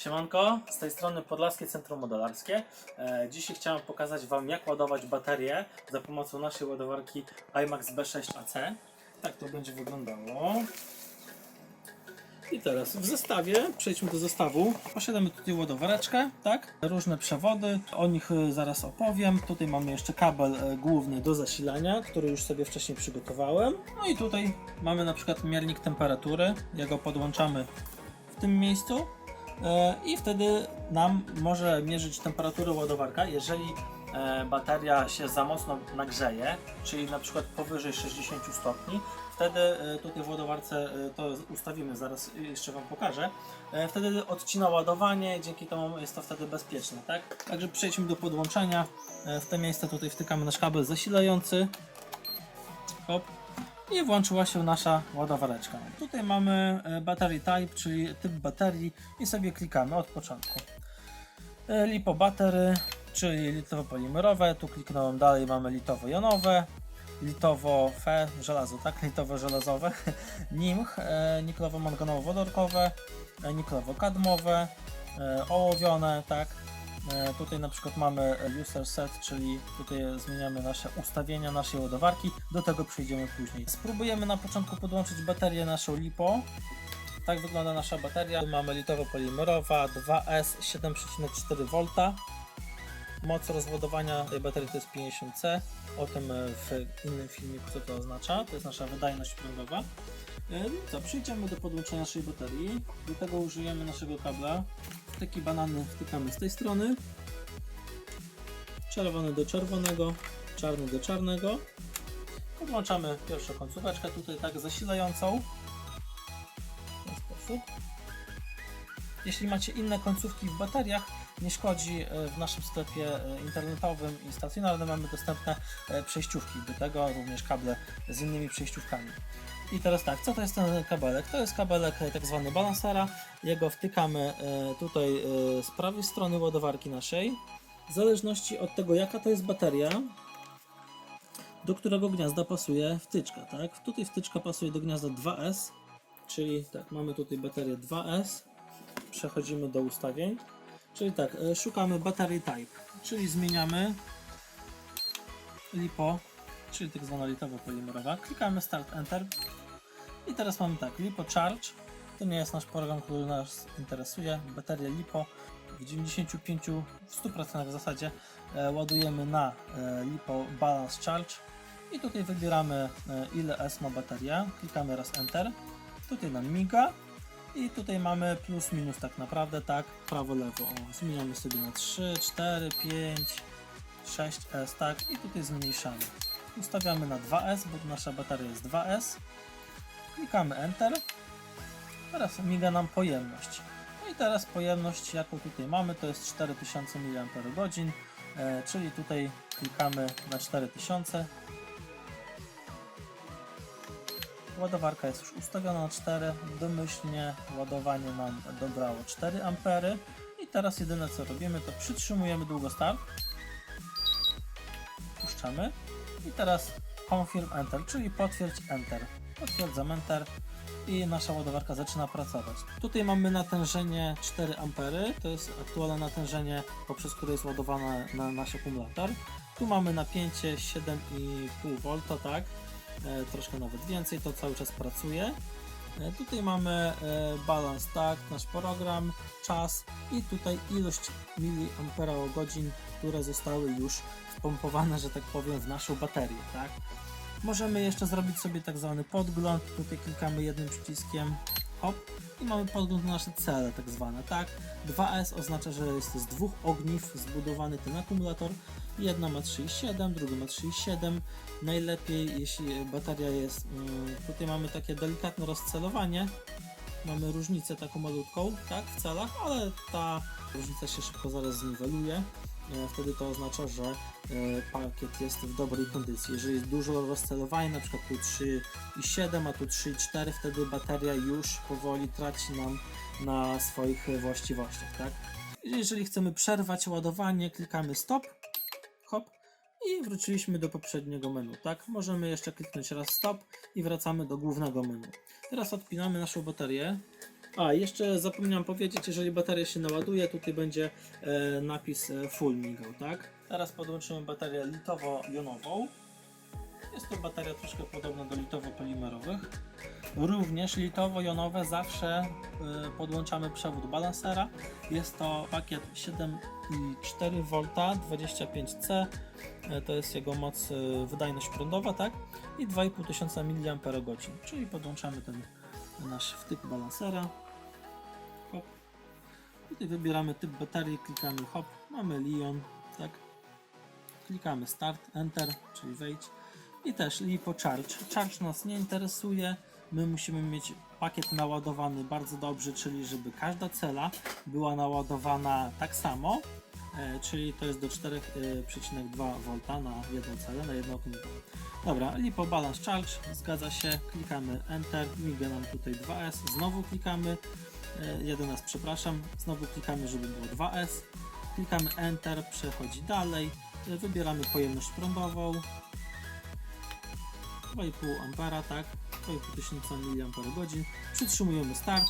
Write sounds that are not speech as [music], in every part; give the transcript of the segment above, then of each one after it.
Siemanko, z tej strony Podlaskie Centrum Modelarskie. E, dzisiaj chciałem pokazać Wam jak ładować baterię za pomocą naszej ładowarki iMax B6AC. Tak to będzie wyglądało. I teraz w zestawie, przejdźmy do zestawu. Posiadamy tutaj ładowareczkę, tak? Różne przewody, o nich e, zaraz opowiem. Tutaj mamy jeszcze kabel e, główny do zasilania, który już sobie wcześniej przygotowałem. No i tutaj mamy na przykład miernik temperatury. Jak go podłączamy w tym miejscu, i wtedy nam może mierzyć temperaturę ładowarka, jeżeli e, bateria się za mocno nagrzeje, czyli na przykład powyżej 60 stopni, wtedy e, tutaj w ładowarce e, to ustawimy, zaraz jeszcze Wam pokażę, e, wtedy odcina ładowanie, dzięki temu jest to wtedy bezpieczne, tak? Także przejdźmy do podłączenia, E, w to miejsce tutaj wtykamy nasz kabel zasilający, hop, i włączyła się nasza ładowareczka. Tutaj mamy e, battery type, czyli typ baterii i sobie klikamy od początku. E, Lipo battery, czyli litowo-polimerowe, tu kliknąłem dalej, mamy litowo-jonowe, litowo-fe, żelazo, tak, [laughs] litowo-żelazowe, [laughs] NIMH, e, niklowo-manganowo-wodorkowe, niklowo-kadmowe, e, ołowione, tak, Tutaj na przykład mamy user set, czyli tutaj zmieniamy nasze ustawienia naszej ładowarki. Do tego przejdziemy później. Spróbujemy na początku podłączyć baterię naszą LiPo. Tak wygląda nasza bateria. Mamy litowo-polimerowa 2S 7,4 V. Moc rozładowania tej baterii to jest 50C. O tym e, w innym filmiku co to oznacza. To jest nasza wydajność prądowa. No co, przejdziemy do podłączenia naszej baterii. Do tego użyjemy naszego kabla. Taki banany wtykamy z tej strony. Czerwony do czerwonego, czarny do czarnego. Podłączamy pierwszą końcóweczkę tutaj tak zasilającą. W ten sposób. Jeśli macie inne końcówki w bateriach, nie szkodzi, e, w naszym sklepie e, internetowym i stacjonarnym mamy dostępne e, przejściówki do tego, również kable z innymi przejściówkami. I teraz tak, co to jest ten kabelek? To jest kabelek tak zwany balansera. Jego wtykamy tutaj z prawej strony ładowarki naszej. W zależności od tego, jaka to jest bateria, do którego gniazda pasuje wtyczka, tak? Tutaj wtyczka pasuje do gniazda 2S, czyli tak, mamy tutaj baterię 2S. Przechodzimy do ustawień. Czyli tak, e, szukamy baterii type, czyli zmieniamy LiPo, czyli tak zwana litowa polimerowa. Klikamy Start Enter i teraz mamy tak, LiPo Charge. To nie jest nasz program, który nas interesuje. Bateria LiPo w 95, w 100% w zasadzie e, ładujemy na e, LiPo Balance Charge i tutaj wybieramy ile S ma bateria. Klikamy raz Enter. Tutaj nam miga i tutaj mamy plus minus tak naprawdę, tak, prawo lewo. O, zmieniamy sobie na 3, 4, 5, 6S, tak, i tutaj zmniejszamy. Ustawiamy na 2S, bo nasza bateria jest 2S. Klikamy Enter. Teraz miga nam pojemność. No i teraz pojemność, jaką tutaj mamy, to jest 4000 mAh, e, czyli tutaj klikamy na 4000. Ładowarka jest już ustawiona na 4, domyślnie ładowanie nam dobrało 4 A i teraz jedyne co robimy to przytrzymujemy długo start, puszczamy i teraz confirm enter, czyli potwierdź enter. Potwierdzam enter i nasza ładowarka zaczyna pracować. Tutaj mamy natężenie 4 A, to jest aktualne natężenie, poprzez które jest ładowana na nasz akumulator. Tu mamy napięcie 7,5 V, tak? E, troszkę nawet więcej, to cały czas pracuje. Tutaj mamy e, balans, tak, nasz program, czas i tutaj ilość miliamperagodzin, godzin, które zostały już wpompowane, że tak powiem, w naszą baterię, tak. Możemy jeszcze zrobić sobie tak zwany podgląd, tutaj klikamy jednym przyciskiem, hop, i mamy podgląd na nasze cele, tak zwane, tak. 2S oznacza, że jest z dwóch ogniw zbudowany ten akumulator. Jedna ma 3,7, druga ma 3,7. Najlepiej, jeśli bateria jest. mm, Tutaj mamy takie delikatne rozcelowanie. Mamy różnicę taką malutką, tak, w celach, ale ta różnica się szybko zaraz zniweluje. E, Wtedy to oznacza, że e, pakiet jest w dobrej kondycji. Jeżeli jest dużo rozcelowania, na przykład tu 3,7, a tu 3,4, wtedy bateria już powoli traci nam na swoich właściwościach, tak? Jeżeli chcemy przerwać ładowanie, klikamy stop, i wróciliśmy do poprzedniego menu, tak? Możemy jeszcze kliknąć raz stop i wracamy do głównego menu. Teraz odpinamy naszą baterię. A, jeszcze zapomniałem powiedzieć, jeżeli bateria się naładuje, tutaj będzie e, napis e, full migał, tak? Teraz podłączymy baterię litowo-jonową. Jest to bateria troszkę podobna do. Również litowo-jonowe zawsze y, podłączamy przewód balansera. Jest to pakiet 7,4 V 25C. y, To jest jego moc, y, wydajność prądowa, tak? I 2500 mAh, czyli podłączamy ten nasz wtyk balansera. Hop. Tutaj wybieramy typ baterii, klikamy hop, mamy Lion, tak? Klikamy start, enter, czyli wejdź. I też LiPo Charge. Charge nas nie interesuje. My musimy mieć pakiet naładowany bardzo dobrze, czyli żeby każda cela była naładowana tak samo, e, czyli to jest do 4,2 V na jedną celę, na jedno okno. Dobra, LiPo Balance Charge, zgadza się, klikamy Enter, miga nam tutaj 2S, znowu klikamy, e, 1S przepraszam, znowu klikamy, żeby było 2S, klikamy Enter, przechodzi dalej, e, wybieramy pojemność prądową, 2,5 ampera, tak, 2,5 tysiąca mAh, przytrzymujemy start,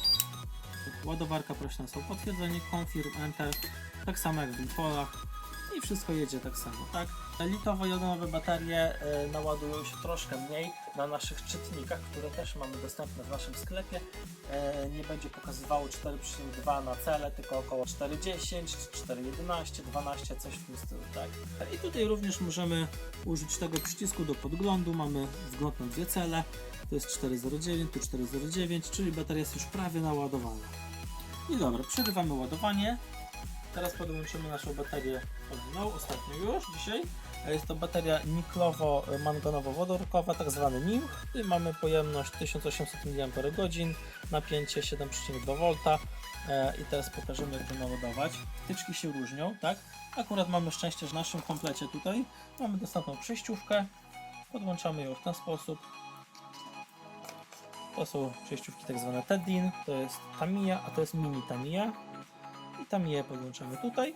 ładowarka prosi nas o potwierdzenie, confirm, enter, tak samo jak w Lipolach i wszystko jedzie tak samo, tak. Litowo-jonowe baterie e, naładują się troszkę mniej na naszych czytnikach, które też mamy dostępne w naszym sklepie. E, nie będzie pokazywało 4,2 na cele, tylko około 4,10, 4,11, 12, coś w tym stylu, tak. I tutaj również możemy użyć tego przycisku do podglądu. Mamy na dwie cele. To jest 409, tu 409, czyli bateria jest już prawie naładowana. I dobra, przerywamy ładowanie. Teraz podłączymy naszą baterię kolejną, ostatnią już dzisiaj. Jest to bateria niklowo-manganowo-wodorkowa, tak zwany NIM. Mamy pojemność 1800 mAh, napięcie 7,2 V. E, I teraz pokażemy jak to naładować. Wtyczki się różnią, tak? Akurat mamy szczęście, że w naszym komplecie tutaj mamy dostępną przejściówkę. Podłączamy ją w ten sposób. To są przejściówki tak zwane Tedin, to jest Tamiya, a to jest mini Tamiya. I Tamiya podłączamy tutaj.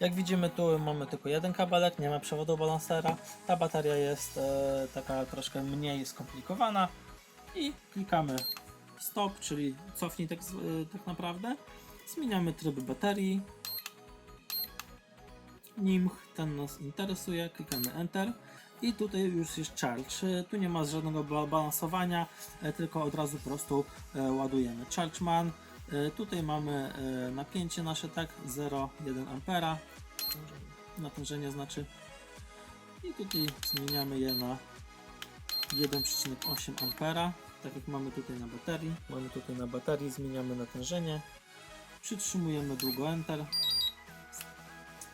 Jak widzimy tu mamy tylko jeden kabelek, nie ma przewodu balansera. Ta bateria jest e, taka troszkę mniej skomplikowana. I klikamy stop, czyli cofnij tak, e, tak naprawdę. Zmieniamy tryb baterii. NIMH, ten nas interesuje, klikamy Enter i tutaj już jest charge. E, Tu nie ma żadnego ba- balansowania, e, tylko od razu po prostu e, ładujemy. ChargeMan, e, tutaj mamy e, napięcie nasze, tak, 0,1 ampera, natężenie znaczy. I tutaj zmieniamy je na 1,8 ampera, tak jak mamy tutaj na baterii. Mamy tutaj na baterii, zmieniamy natężenie, przytrzymujemy długo Enter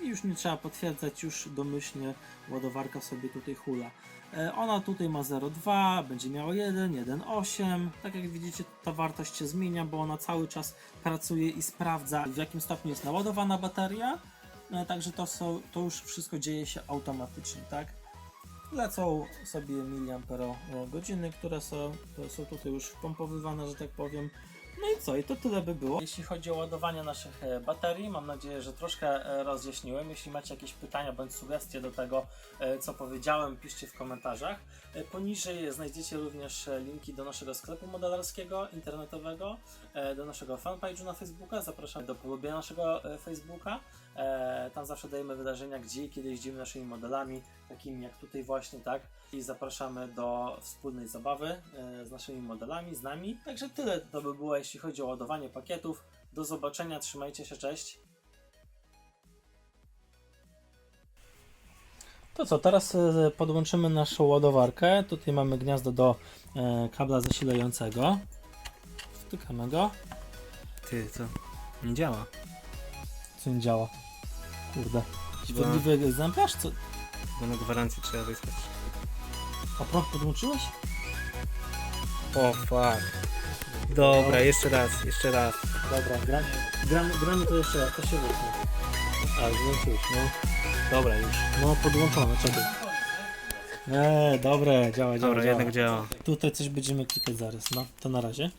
i już nie trzeba potwierdzać, już domyślnie ładowarka sobie tutaj hula. E, Ona tutaj ma 0,2, będzie miała 1, 1,8. Tak jak widzicie, ta wartość się zmienia, bo ona cały czas pracuje i sprawdza, w jakim stopniu jest naładowana bateria. E, Także to, są, to już wszystko dzieje się automatycznie, tak? Lecą sobie miliampero godziny, które są, które są tutaj już wpompowywane, że tak powiem. No i co? I to tyle by było. Jeśli chodzi o ładowanie naszych e, baterii, mam nadzieję, że troszkę e, rozjaśniłem. Jeśli macie jakieś pytania bądź sugestie do tego, e, co powiedziałem, piszcie w komentarzach. Poniżej znajdziecie również linki do naszego sklepu modelarskiego, internetowego, do naszego fanpage'u na Facebooka. Zapraszam do polubienia naszego Facebooka. E, Tam zawsze dajemy wydarzenia, gdzie i kiedy jeździmy naszymi modelami, takimi jak tutaj właśnie, tak? I zapraszamy do wspólnej zabawy e, z naszymi modelami, z nami. Także tyle to by było, jeśli chodzi o ładowanie pakietów. Do zobaczenia, trzymajcie się, cześć. To co, teraz e, podłączymy naszą ładowarkę. Tutaj mamy gniazdo do e, kabla zasilającego. Wtykamy go. Ty, co? Nie działa. Co nie działa? Kurde. Świedliwy egzemplarz? Co? Bo na gwarancję trzeba wysłać. A prąd podłączyłeś? O fuck. Dobra, jeszcze raz, jeszcze raz. Dobra, gramy, gramy, gramy to jeszcze raz, to się wytnie. A, włączyłeś, no. Dobra, już. No, podłączone, czekaj. Eee, dobre, działa, działa, Dobra, działa. jednak działa. Tutaj coś będziemy klikać zaraz, no. To na razie.